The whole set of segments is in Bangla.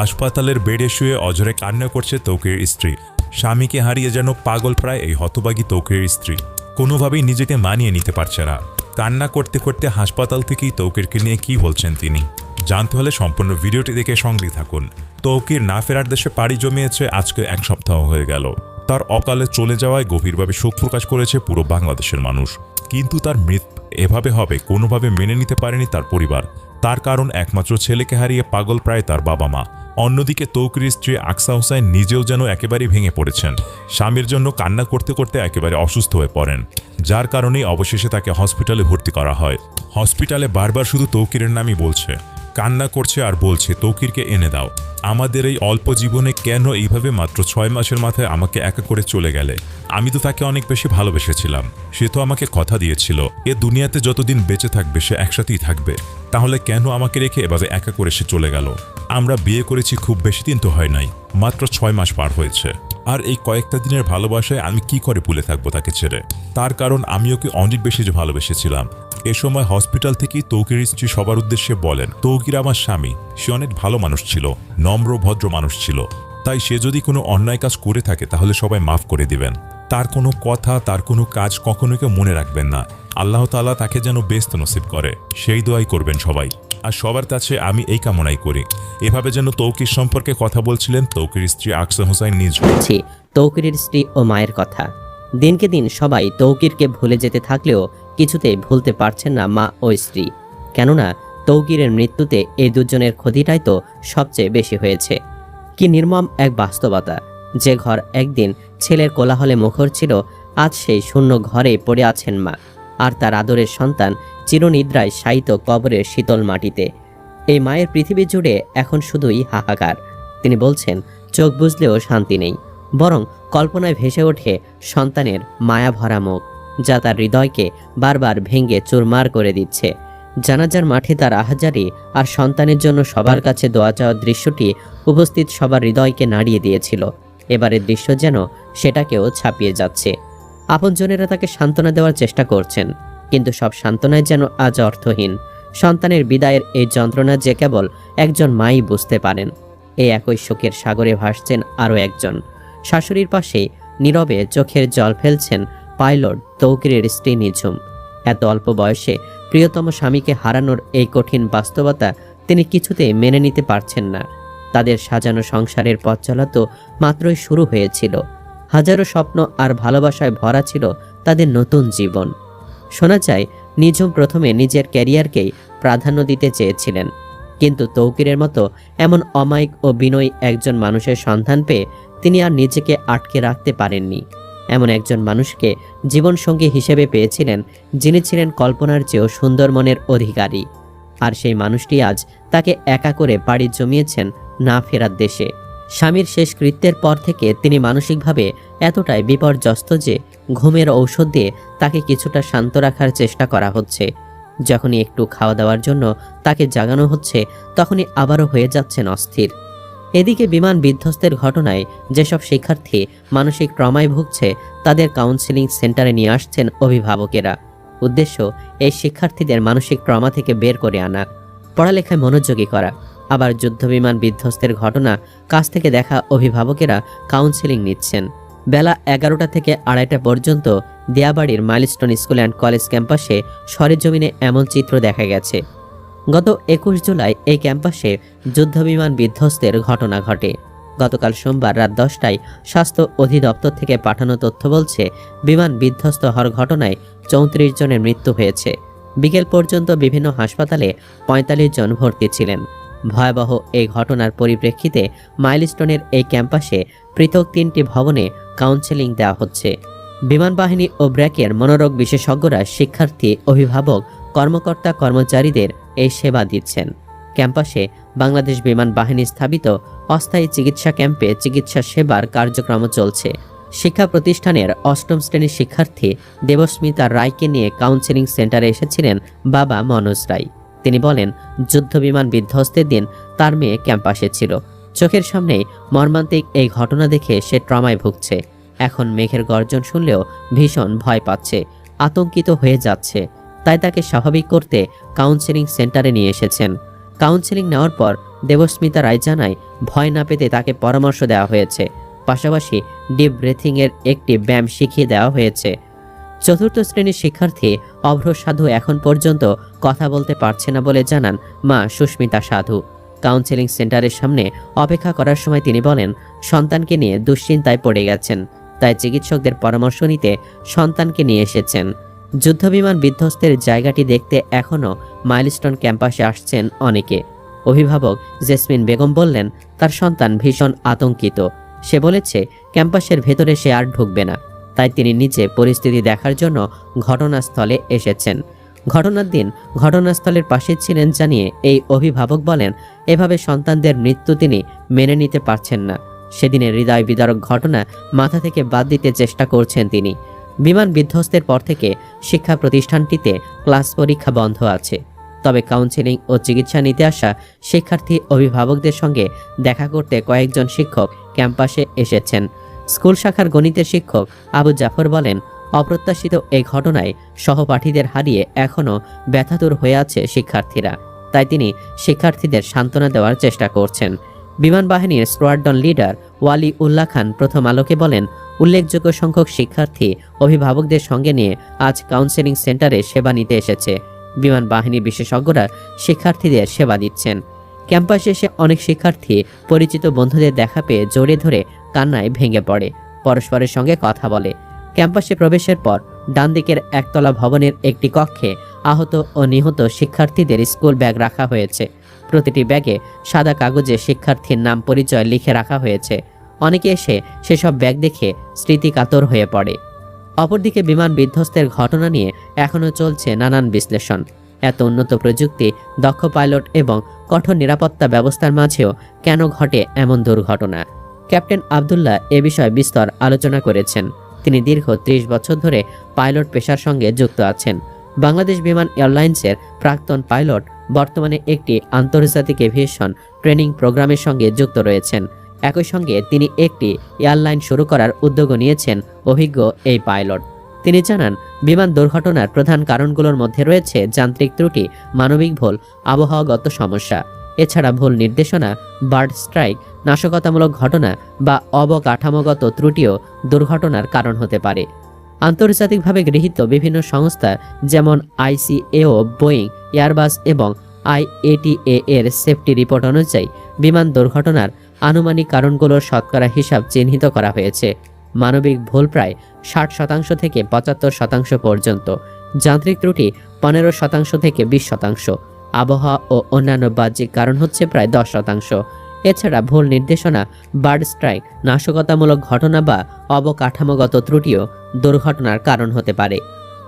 হাসপাতালের বেডে শুয়ে অজরে কান্না করছে তৌকির স্ত্রী। স্বামীকে হারিয়ে যেন পাগল প্রায় এই হতবাগী তৌকির স্ত্রী। কোনোভাবেই নিজেকে মানিয়ে নিতে পারছে না। কান্না করতে করতে হাসপাতাল থেকেই তৌকিরকে নিয়ে কি বলছেন তিনি? জানতে হলে সম্পূর্ণ ভিডিওটি দেখে সঙ্গে থাকুন। তৌকির না ফেরার দেশে পাড়ি জমিয়েছে আজকে এক সপ্তাহ হয়ে গেল। তার অকালে চলে যাওয়ায় গভীরভাবে শোক প্রকাশ করেছে পুরো বাংলাদেশের মানুষ। কিন্তু তার মৃত্যু এভাবে হবে, কোনোভাবে মেনে নিতে পারেনি তার পরিবার। তার কারণ একমাত্র ছেলেকে হারিয়ে পাগল প্রায় তার বাবা মা। অন্যদিকে তৌকির স্ত্রী আকসা হোসাইন নিজেও যেন একেবারেই ভেঙে পড়েছেন। স্বামীর জন্য কান্না করতে করতে একেবারে অসুস্থ হয়ে পড়েন। যার কারণেই অবশেষে তাকে হসপিটালে ভর্তি করা হয়। হসপিটালে বারবার শুধু তৌকিরের নামই বলছে। কান্না করছে আর বলছে, তৌকিরকে এনে দাও। আমাদের এই অল্প জীবনে কেন এইভাবে মাত্র ছয় মাসের মাথায় আমাকে একা করে চলে গেলে? আমি তো তাকে অনেক বেশি ভালোবেসেছিলাম। সে তো আমাকে কথা দিয়েছিল। এ দুনিয়াতে যতদিন বেঁচে থাকবে, সে একসাথেই থাকবে। তাহলে কেন আমাকে রেখে এভাবে একা করে সে চলে গেল? আমরা বিয়ে করেছি খুব বেশি দিন তো হয় নাই, মাত্র ছয় মাস পার হয়েছে। আর এই কয়েকটা দিনের ভালোবাসায় আমি কি করে ভুলে থাকব তাকে ছেড়ে? তার কারণ আমি ওকে অনেক বেশি ভালোবেসেছিলাম। এ সময় হসপিটাল থেকেই তৌকির স্ত্রী সবার উদ্দেশ্যে বলেন, তৌকির আমার স্বামী, সে অনেক ভালো মানুষ ছিল, নম্র, ভদ্র মানুষ ছিল। তাই সে যদি কোনো অন্যায় কাজ করে থাকে তাহলে সবাই মাফ করে দিবেন। তার কোনো কথা, তার কোনো কাজ কখনো কেউ মনে রাখবেন না। আল্লাহ তাআলা তাকে যেন বেস্ত নসিব করে। সেই দোয়াই করবেন সবাই। আর সবার কাছে আমি এই কামনাই করি। এভাবে যেন তৌকির সম্পর্কে কথা বলছিলেন তৌকির স্ত্রী আকসা হোসাইন নিজ ছি, তৌকিরের স্ত্রী ও মায়ের কথা। দিনকে দিন সবাই তৌকিরকে ভুলে যেতে থাকলেও কিছুতেই ভুলতে পারছেন না মা ও স্ত্রী। কেননা, তৌকিরের মৃত্যুতে এই দুজনের ক্ষতিটাই তো সবচেয়ে বেশি হয়েছে। কি নির্মম এক বাস্তবতা। যে ঘর একদিন ছেলের কোলাহলে মুখর ছিল, আজ সেই শূন্য ঘরে পড়ে আছেন মা। আর তার আদরের সন্তান চিরনিদ্রায় শায়িত কবরের শীতল মাটিতে। এই মায়ের পৃথিবী জুড়ে এখন শুধুই হাহাকার। তিনি বলছেন, চোখ বুঝলেও শান্তি নেই। বরং কল্পনায় ভেসে ওঠে সন্তানের মায়া ভরা মুখ, যা তার হৃদয়কে বারবার ভেঙে চুরমার করে দিচ্ছে। জানাজার মাঠে তার আহাজারি আর সন্তানের জন্য সবার কাছে দোয়া চাওয়ার দৃশ্যটি উপস্থিত সবার হৃদয়কে নাড়িয়ে দিয়েছিল। এবারের দৃশ্য যেন সেটাকেও ছাপিয়ে যাচ্ছে। আপনজনেরা তাকে সান্ত্বনা দেওয়ার চেষ্টা করছেন। কিন্তু সব সান্ত্বনায় যেন আজ অর্থহীন। সন্তানের বিদায়ের এই যন্ত্রণা যে কেবল একজন মাই বুঝতে পারেন। এই একই শোকের সাগরে ভাসছেন আরও একজন। শাশুড়ির পাশে নীরবে চোখের জল ফেলছেন পাইলট তৌকিরের স্ত্রী নিঝুম। এত অল্প বয়সে প্রিয়তম স্বামীকে হারানোর এই কঠিন বাস্তবতা তিনি কিছুতেই মেনে নিতে পারছেন না। তাদের সাজানো সংসারের পথ চলা তো মাত্রই শুরু হয়েছিল। হাজারো স্বপ্ন আর ভালোবাসায় ভরা ছিল তাদের নতুন জীবন। শোনা যায়, নিঝুম প্রথমে নিজের ক্যারিয়ারকেই প্রাধান্য দিতে চেয়েছিলেন। কিন্তু তৌকিরের মতো এমন অমায়িক ও বিনয়ী একজন মানুষের সন্ধান পেয়ে তিনি আর নিজেকে আটকে রাখতে পারেননি। এমন একজন মানুষকে জীবনসঙ্গী হিসেবে পেয়েছিলেন যিনি ছিলেন কল্পনার চেয়েও সুন্দর মনের অধিকারী। আর সেই মানুষটি আজ তাকে একা করে বাড়ি জমিয়েছেন না ফেরার দেশে। স্বামীর শেষ কৃত্যের পর থেকে তিনি মানসিকভাবে এতটাই বিপর্যস্ত যে ঘুমের ঔষধ দিয়ে তাকে কিছুটা শান্ত রাখার চেষ্টা করা হচ্ছে। যখনই একটু খাওয়া দাওয়ার জন্য তাকে জাগানো হচ্ছে, তখনই আবারও হয়ে যাচ্ছেন অস্থির। এদিকে বিমান বিধ্বস্তের ঘটনায় যেসব শিক্ষার্থী মানসিক ট্রমায় ভুগছে, তাদের কাউন্সেলিং সেন্টারে নিয়ে আসছেন অভিভাবকেরা। উদ্দেশ্য, এই শিক্ষার্থীদের মানসিক ট্রমা থেকে বের করে আনা, পড়ালেখায় মনোযোগী করা। আবার যুদ্ধবিমান বিধ্বস্তের ঘটনা, কাছ থেকে দেখা অভিভাবকেরা কাউন্সেলিং নিচ্ছেন। বেলা এগারোটা থেকে আড়াইটা পর্যন্ত দেয়াবাড়ির মাইলস্টোন স্কুল অ্যান্ড কলেজ ক্যাম্পাসে সরেজমিনে এমন চিত্র দেখা গেছে। গত একুশ জুলাই এই ক্যাম্পাসে যুদ্ধবিমান বিধ্বস্তের ঘটনা ঘটে। গতকাল সোমবার রাত দশটায় স্বাস্থ্য অধিদপ্তর থেকে পাঠানো তথ্য বলছে, বিমান বিধ্বস্ত হওয়ার ঘটনায় চৌত্রিশ জনের মৃত্যু হয়েছে। বিকেল পর্যন্ত বিভিন্ন হাসপাতালে পঁয়তাল্লিশ জন ভর্তি ছিলেন। ভয়াবহ এই ঘটনার পরিপ্রেক্ষিতে মাইলস্টোনের এই ক্যাম্পাসে পৃথক তিনটি ভবনে কাউন্সেলিং দেওয়া হচ্ছে। বিমান বাহিনী ও ব্র্যাকের মনোরোগ বিশেষজ্ঞরা শিক্ষার্থী, অভিভাবক, কর্মকর্তা, কর্মচারীদের এই সেবা দিচ্ছেন। ক্যাম্পাসে বাংলাদেশ বিমান বাহিনী স্থাপিত অস্থায়ী চিকিৎসা ক্যাম্পে চিকিৎসা সেবার কার্যক্রম চলছে। শিক্ষা প্রতিষ্ঠানের অষ্টম শ্রেণির শিক্ষার্থী দেবস্মিতা রায়কে নিয়ে কাউন্সেলিং সেন্টারে এসেছিলেন বাবা মনোজ রায়। তিনি বলেন, যুদ্ধবিমান বিধ্বস্তের দিন তার মেয়ে ক্যাম্পাসে ছিল। চোখের সামনেই মর্মান্তিক এই ঘটনা দেখে সে ট্রমায় ভুগছে। এখন মেঘের গর্জন শুনলেও ভীষণ ভয় পাচ্ছে, আতঙ্কিত হয়ে যাচ্ছে। তাই তাকে স্বাভাবিক করতে কাউন্সেলিং সেন্টারে নিয়ে এসেছেন। কাউন্সেলিং নেওয়ার পর দেবস্মিতা রায় জানায়, ভয় না পেতে তাকে পরামর্শ দেওয়া হয়েছে। পাশাপাশি ডিপ ব্রেথিংয়ের একটি ব্যায়াম শিখিয়ে দেওয়া হয়েছে। চতুর্থ শ্রেণির শিক্ষার্থী অভ্র সাধু এখন পর্যন্ত কথা বলতে পারছে না বলে জানান মা সুস্মিতা সাধু। কাউন্সেলিং সেন্টারের সামনে অপেক্ষা করার সময় তিনি বলেন, সন্তানকে নিয়ে দুশ্চিন্তায় পড়ে গেছেন, তাই চিকিৎসকদের পরামর্শ নিতে সন্তানকে নিয়ে এসেছেন। যুদ্ধবিমান বিধ্বস্তের জায়গাটি দেখতে এখনও মাইলস্টোন ক্যাম্পাসে আসছেন অনেকে। অভিভাবক জেসমিন বেগম বললেন, তার সন্তান ভীষণ আতঙ্কিত। সে বলেছে, ক্যাম্পাসের ভেতরে সে আর ঢুকবে না। তাই তিনি নিচে পরিস্থিতি দেখার জন্য ঘটনাস্থলে এসেছেন। ঘটনার দিন ঘটনাস্থলের পাশে ছিলেন জানিয়ে এই অভিভাবক বলেন, এভাবে সন্তানদের মৃত্যু তিনি মেনে নিতে পারছেন না। সেদিনের হৃদয় বিদারক ঘটনা মাথা থেকে বাদ দিতে চেষ্টা করছেন তিনি। বিমান বিধ্বস্তের পর থেকে শিক্ষা প্রতিষ্ঠানটিতে ক্লাস পরীক্ষা বন্ধ আছে। তবে কাউন্সেলিং ও চিকিৎসা নিতে আসা শিক্ষার্থী অভিভাবকদের সঙ্গে দেখা করতে কয়েকজন শিক্ষক ক্যাম্পাসে এসেছেন। স্কুল শাখার গণিতের শিক্ষক আবু জাফর বলেন, অপ্রত্যাশিত এই ঘটনায় সহপাঠীদের হারিয়ে এখনও ব্যথাতুর হয়ে আছে শিক্ষার্থীরা। তাই তিনি শিক্ষার্থীদের সান্ত্বনা দেওয়ার চেষ্টা করছেন। বিমান বাহিনীর স্কোয়াড্রন লিডার ওয়ালি উল্লাহ খান প্রথম আলোকে বলেন, উল্লেখযোগ্য সংখ্যক শিক্ষার্থী অভিভাবকদের সঙ্গে নিয়ে আজ কাউন্সেলিং সেন্টারে সেবা নিতে এসেছে। বিমান বাহিনীর বিশেষজ্ঞরা শিক্ষার্থীদের সেবা দিচ্ছেন। ক্যাম্পাসে এসে অনেক শিক্ষার্থী পরিচিত বন্ধুদের দেখা পেয়ে জোরে ধরে কান্নায় ভেঙে পড়ে। পরস্পরের সঙ্গে কথা বলে। ক্যাম্পাসে প্রবেশের পর ডান দিকের একতলা ভবনের একটি কক্ষে আহত ও নিহত শিক্ষার্থীদের স্কুল ব্যাগ রাখা হয়েছে। প্রতিটি ব্যাগে সাদা কাগজে শিক্ষার্থীর নাম পরিচয় লিখে রাখা হয়েছে। অনেকে এসে সেসব ব্যাগ দেখে স্মৃতিকাতর হয়ে পড়ে। অপরদিকে বিমান বিধ্বস্তের ঘটনা নিয়ে এখনও চলছে নানান বিশ্লেষণ। এত উন্নত প্রযুক্তি, দক্ষ পাইলট এবং কঠোর নিরাপত্তা ব্যবস্থার মাঝেও কেন ঘটে এমন দুর্ঘটনা? ক্যাপ্টেন আবদুল্লাহ এ বিষয়ে বিস্তর আলোচনা করেছেন। তিনি দীর্ঘ ত্রিশ বছর ধরে পাইলট পেশার সঙ্গে যুক্ত আছেন। বাংলাদেশ বিমান এয়ারলাইন্সের প্রাক্তন পাইলট বর্তমানে একটি আন্তর্জাতিক এভিয়েশন ট্রেনিং প্রোগ্রামের সঙ্গে যুক্ত রয়েছেন। একই সঙ্গে তিনি একটি এয়ারলাইন শুরু করার উদ্যোগও নিয়েছেন অভিজ্ঞ এই পাইলট। তিনি জানান বিমান দুর্ঘটনার প্রধান কারণগুলোর মধ্যে রয়েছে যান্ত্রিক ত্রুটি, মানবিক ভুল, আবহাওয়াগত সমস্যা। এছাড়া ভুল নির্দেশনা, বার্ড স্ট্রাইক, নাশকতামূলক ঘটনা বা অবকাঠামোগত ত্রুটিও দুর্ঘটনার কারণ হতে পারে। আন্তর্জাতিকভাবে গৃহীত বিভিন্ন সংস্থা যেমন আইসিএও, বোয়িং, এয়ারবাস এবং আইএটিএ এর সেফটি রিপোর্ট অনুযায়ী বিমান দুর্ঘটনার আনুমানিক কারণগুলোর শতকরা হিসাব চিহ্নিত করা হয়েছে। মানবিক ভুল প্রায় ষাট শতাংশ থেকে পঁচাত্তর শতাংশ পর্যন্ত। যান্ত্রিক ত্রুটি পনেরো শতাংশ থেকে বিশ শতাংশ। আবহাওয়া ও অন্যান্য বাহ্যিক কারণ হচ্ছে প্রায় দশ শতাংশ। এছাড়া ভুল নির্দেশনা, বার্ড স্ট্রাইক, নাশকতামূলক ঘটনা বা অবকাঠামোগত ত্রুটিও দুর্ঘটনার কারণ হতে পারে।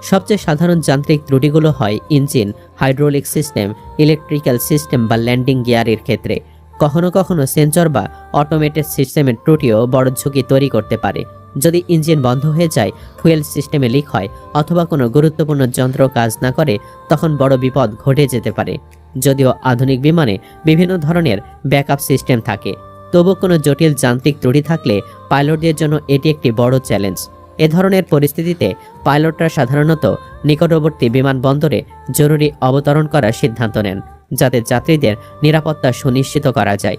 সবচেয়ে সাধারণ যান্ত্রিক ত্রুটিগুলো হয় engine, hydraulic system, electrical system বা ল্যান্ডিং গিয়ারের ক্ষেত্রে। কখনো কখনো সেন্সর বা অটোমেটেড সিস্টেমের ত্রুটিও বড় ঝুঁকি তৈরি করতে পারে। যদি ইঞ্জিন বন্ধ হয়ে যায় ফুয়েল সিস্টেমে লিক হয় অথবা কোনো গুরুত্বপূর্ণ যন্ত্র কাজ না করে, তখন বড় বিপদ ঘটে যেতে পারে। যদিও আধুনিক বিমানে বিভিন্ন ধরনের ব্যাকআপ সিস্টেম থাকে তবু কোনো জটিল যান্ত্রিক ত্রুটি থাকলে পাইলটদের জন্য এটি একটি বড় চ্যালেঞ্জ এ ধরনের পরিস্থিতিতে পাইলটরা সাধারণত নিকটবর্তী বিমানবন্দরে জরুরি অবতরণ করার সিদ্ধান্ত নেন, যাতে যাত্রীদের নিরাপত্তা সুনিশ্চিত করা যায়।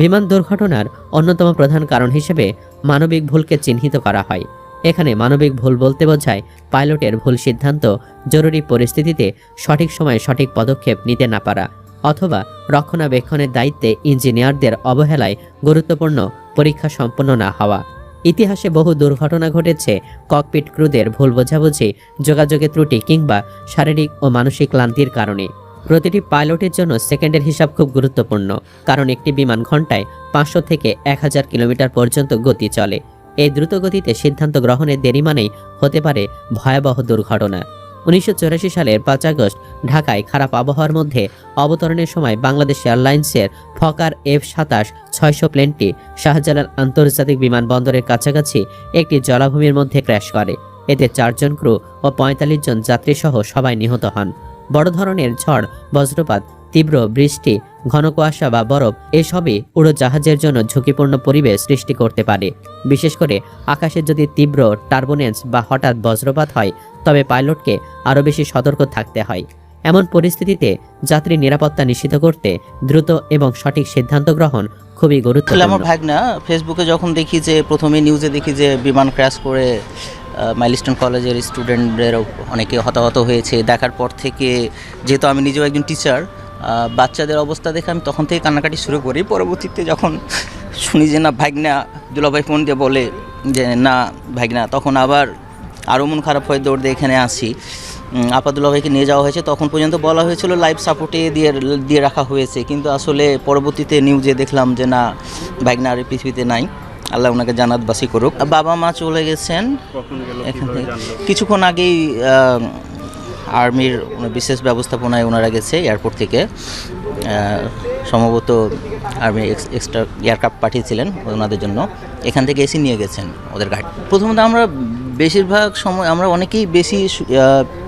বিমান দুর্ঘটনার অন্যতম প্রধান কারণ হিসেবে মানবিক ভুলকে চিহ্নিত করা হয়। এখানে মানবিক ভুল বলতে বোঝায় পাইলটের ভুল সিদ্ধান্ত জরুরি পরিস্থিতিতে সঠিক সময়ে সঠিক পদক্ষেপ নিতে না পারা, অথবা রক্ষণাবেক্ষণের দায়িত্বে ইঞ্জিনিয়ারদের অবহেলায় গুরুত্বপূর্ণ পরীক্ষা সম্পন্ন না হওয়া। ইতিহাসে বহু দুর্ঘটনা ঘটেছে, ককপিট ক্রুদের ভুল বোঝাবুঝি, যোগাযোগে ত্রুটি কিংবা শারীরিক ও মানসিক ক্লান্তির কারণে। প্রতিটি পাইলটের জন্য সেকেন্ডের হিসাব খুব গুরুত্বপূর্ণ, কারণ একটি বিমান ঘন্টায় পাঁচশো থেকে এক হাজার কিলোমিটার পর্যন্ত গতি চলে। এই দ্রুত গতিতে সিদ্ধান্ত গ্রহণের দেরি মানেই হতে পারে ভয়াবহ দুর্ঘটনা। উনিশশো চুরাশি সালের পাঁচ আগস্ট ঢাকায় খারাপ আবহাওয়ার মধ্যে অবতরণের সময় বাংলাদেশ এয়ারলাইন্সের ফকার এফ সাতাশ ছয়শো প্লেনটি শাহজালাল আন্তর্জাতিক বিমানবন্দরের কাছাকাছি একটি জলাভূমির মধ্যে ক্র্যাশ করে। এতে চারজন ক্রু ও পঁয়তাল্লিশ জন যাত্রীসহ সবাই নিহত হন। বড় ধরনের ঝড় বজ্রপাত তীব্র বৃষ্টি, ঘন কুয়াশা বা বরফ এসবই উড়োজাহাজের জন্য ঝুঁকিপূর্ণ পরিবেশ সৃষ্টি করতে পারে। বিশেষ করে আকাশে যদি তীব্র টার্বুলেন্স বা হঠাৎ বজ্রপাত হয়, তবে পাইলটকে আরও বেশি সতর্ক থাকতে হয়। এমন পরিস্থিতিতে যাত্রী নিরাপত্তা নিশ্চিত করতে দ্রুত এবং সঠিক সিদ্ধান্ত গ্রহণ খুবই গুরুত্বপূর্ণ। আমার ভাগনা, ফেসবুকে যখন দেখি যে প্রথমে নিউজে দেখি যে বিমান ক্র্যাশ করে মাইলস্টোন কলেজের স্টুডেন্টদের অনেকে হতাহত হয়েছে। দেখার পর থেকে, যেহেতু আমি নিজেও একজন টিচার বাচ্চাদের অবস্থা দেখে আমি তখন থেকে কান্নাকাটি শুরু করি। পরবর্তীতে যখন শুনি যে না ভাগনা দুলাভাই ফোন দিয়ে বলে যে না ভাগনা তখন আবার আরও মন খারাপ হয়ে দৌড় দিয়ে এখানে আসি। উম, আপাদুল্লাহ ভাইকে নিয়ে যাওয়া হয়েছে। তখন পর্যন্ত বলা হয়েছিল লাইভ সাপোর্টে দিয়ে দিয়ে রাখা হয়েছে। কিন্তু আসলে পরবর্তীতে নিউজে দেখলাম যে না ভাগনা আর এই পৃথিবীতে নাই। আল্লাহ ওনাকে জানাতবাসী করুক। বাবা মা চলে গেছেন। এখান থেকে কিছুক্ষণ আগেই আর্মির বিশেষ ব্যবস্থাপনায় ওনারা গেছে এয়ারপোর্ট থেকে। সম্ভবত আর্মি এক্সট্রা এয়ারক্রাফট পাঠিয়েছিলেন ওনাদের জন্য। এখান থেকে এসি নিয়ে গেছেন ওদের গাড়ি প্রথমত আমরা বেশিরভাগ সময় আমরা অনেকেই বেশি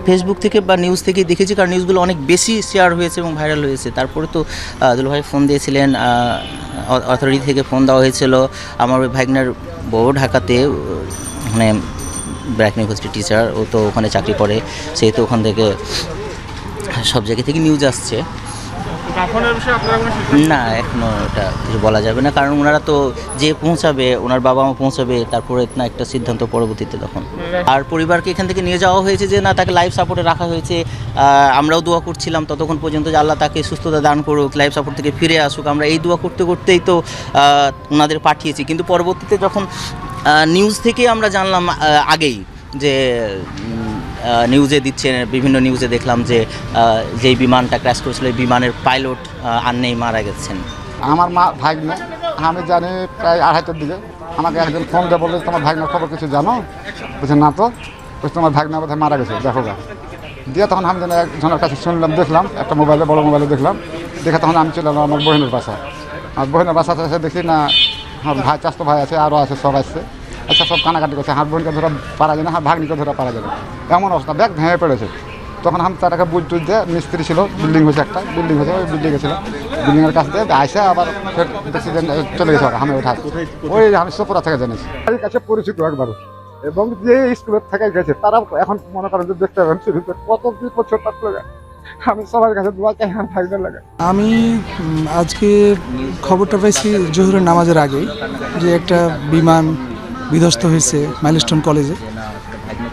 ফেসবুক থেকে বা নিউজ থেকে দেখেছি কারণ নিউজগুলো অনেক বেশি শেয়ার হয়েছে এবং ভাইরাল হয়েছে। তারপরে তো আহ, দুলাভাই ফোন দিয়েছিলেন অথরিটি থেকে ফোন দেওয়া হয়েছিল। আমার ওই ভাইগনার বউ ঢাকাতে মানে ব্র্যাক ইউনিভার্সিটি টিচার ও তো ওখানে চাকরি করে, সেহেতু ওখান থেকে সব জায়গা থেকে নিউজ আসছে। না, এখনও এটা কিছু বলা যাবে না, কারণ ওনারা তো যে পৌঁছাবে, ওনার বাবা মা পৌঁছাবে, তারপরে না একটা সিদ্ধান্ত পরবর্তীতে তখন। আর পরিবারকে এখান থেকে নিয়ে যাওয়া হয়েছে যে, না, তাকে লাইফ সাপোর্টে রাখা হয়েছে আমরাও দোয়া করছিলাম ততক্ষণ পর্যন্ত যে আল্লাহ তাকে সুস্থতা দান করুক লাইফ সাপোর্ট থেকে ফিরে আসুক। আমরা এই দোয়া করতে করতেই তো ওনাদের পাঠিয়েছি। কিন্তু পরবর্তীতে যখন নিউজ থেকে আমরা জানলাম আগেই যে নিউজে দিচ্ছে বিভিন্ন নিউজে দেখলাম যে যেই বিমানটা ক্র্যাশ করেছিল, এই বিমানের পাইলট আর নেই, মারা গেছেন। আমার মা ভাগ্নে আমি জানি প্রায় আড়াইটার দিকে। আমাকে একজন ফোন দিয়ে বলল, তোমার ভাগ্নের খবর কিছু জানো? বলছে, না তো। বলছে, তোমার ভাগ্না বোধহয় মারা গেছে, দেখো গা। দিয়ে তখন আমি যেন একজনের কাছে শুনলাম, দেখলাম, একটা মোবাইলে বড় মোবাইলে দেখলাম। দেখে তখন আমি চলে আমার বোনের বাসা আমার বোনের বাসাতে এসে দেখি, না আমার ভাই চাস্তো ভাই আছে আরও আছে সব আসছে আচ্ছা সব কানাকাটি করছে হাত বোনকে ধরা পারা যায় না হাত ভাগ্নিকে ধরা পারা যাবে। না এমন অবস্থা ব্যাগ ভেঙে পড়েছে। তখন আমি তারাকে বুঝ টুজ দিয়ে মিস্ত্রি ছিল বিল্ডিং হয়েছে একটা বিল্ডিং হয়েছে ওই বিল্ডিং ছিল। বিল্ডিংয়ের কাছ দিয়ে আইসে আবার ফের চলে গেছে আমি ওঠা। ওই আমি সোপরা থেকে জানিস তাদের কাছে পরিচিত একবার। এবং যে স্কুলের থেকে গেছে তারা এখন মনে করেন যে দেখতে পাবেন কত বিপদ তার লাগে আমি সবার কাছে লাগে। আমি আজকে খবরটা পাইছি জোহরের নামাজের আগেই, যে একটা বিমান বিধ্বস্ত হয়েছে মাইলস্টোন কলেজে।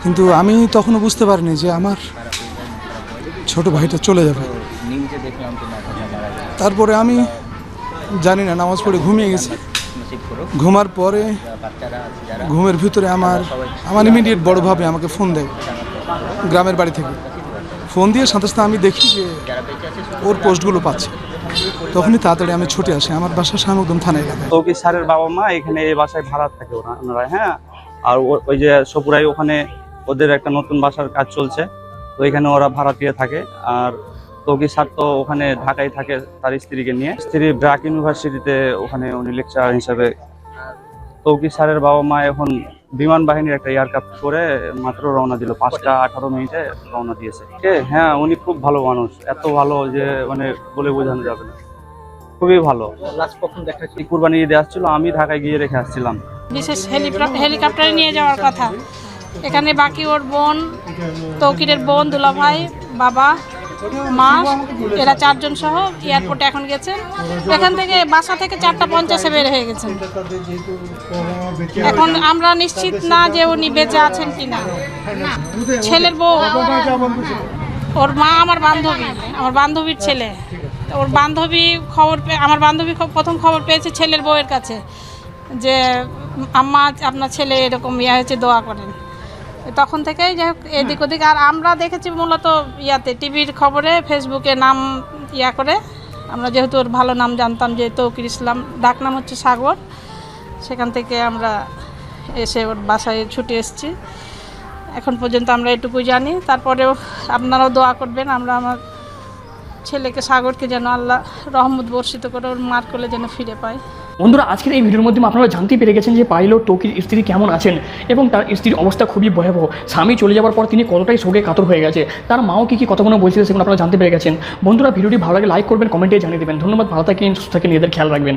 কিন্তু আমি তখনও বুঝতে পারিনি যে আমার ছোট ভাইটা চলে যাবে। তারপরে আমি জানি না, নামাজ পড়ে ঘুমিয়ে গেছি। ঘুমার পরে ঘুমের ভিতরে আমার আমার ইমিডিয়েট বড় ভাবে আমাকে ফোন দেয়, গ্রামের বাড়ি থেকে। ফোন দিয়ে সাথে সাথে আমি দেখি যে ওর পোস্টগুলো পাচ্ছে। তখনই তাড়াতাড়ি আমি ছুটে আসি। আমার বাসা শামুকদম থানায় এলাকায়। তৌকির স্যারের বাবা মা? এখানে এই বাসায় ভাড়া থাকে ওরা, ওনারা হ্যাঁ? আর ওই যে সপুরাই ওখানে ওদের একটা নতুন বাসার কাজ চলছে। তো এখানে ওরা ভাড়াটিয়ে থাকে। আর তৌকির স্যার তো ওখানে ঢাকায় থাকে তার স্ত্রীকে নিয়ে। স্ত্রী ব্র্যাক ইউনিভার্সিটিতে ওখানে উনি লেকচার হিসাবে। তৌকির স্যারের বাবা মা এখন বিমান বাহিনীর একটা এয়ারক্রাফট করে মাত্র রওনা দিল। পাঁচটা আঠারো মিনিটে রওনা দিয়েছে। কে? হ্যাঁ উনি খুব ভালো মানুষ। এত ভালো যে মানে বলে বোঝানো যাবে না। খুবই ভালো। কুরবানি ঈদে আসছিল আমি ঢাকায় গিয়ে রেখে আসছিলাম। বিশেষ হেলিকপ্টার হেলিকপ্টারে নিয়ে যাওয়ার কথা। এখানে বাকি ওর বোন তৌকিরের বোন দুলাভাই বাবা মা এরা চারজন সহ এয়ারপোর্টে এখন গেছেন এখান থেকে বাসা থেকে চারটা পঞ্চাশে বের হয়ে গেছেন এখন আমরা নিশ্চিত না যে উনি বেঁচে আছেন কি না ছেলের বউ, ওর মা আমার বান্ধবী, আমার বান্ধবীর ছেলে। ওর বান্ধবী খবর পেয়ে আমার বান্ধবী প্রথম খবর পেয়েছে ছেলের বউয়ের কাছে যে, আম্মা, আপনার ছেলে এরকম ইয়ে হয়েছে, দোয়া করেন। তখন থেকেই যাই হোক, এদিক ওদিক। আর আমরা দেখেছি মূলত ইয়াতে, টিভির খবরে, ফেসবুকে নাম ইয়া করে। আমরা যেহেতু ওর ভালো নাম জানতাম যে তৌকির ইসলাম, ডাক নাম হচ্ছে সাগর। সেখান থেকে আমরা এসে ওর বাসায় ছুটে এসেছি। এখন পর্যন্ত আমরা এটুকুই জানি। তারপরেও আপনারাও দোয়া করবেন, আমরা আমার ছেলেকে সাগরকে যেন আল্লাহ রহমত বর্ষিত করে ওর মার কোলে যেন ফিরে পায়। বন্ধুরা, আজকের এই ভিডিওর মধ্যে আপনারা জানতে পেরে গেছেন যে পাইলট টোকির স্ত্রী কেমন আছেন এবং তার স্ত্রীর অবস্থা খুবই ভয়াবহ। স্বামী চলে যাওয়ার পর তিনি কতটাই শোকে কাতর হয়ে গেছে, তার মাও কী কী কতক্ষণ বলছিল সেগুলো আপনারা জানতে পেরে গেছেন। বন্ধুরা, ভিডিওটি ভালো লাগে লাইক করবেন কমেন্টে জানিয়ে দেবেন। ধন্যবাদ, ভালো থাকেন, সুস্থ থাকেন, নিজেদের খেয়াল রাখবেন।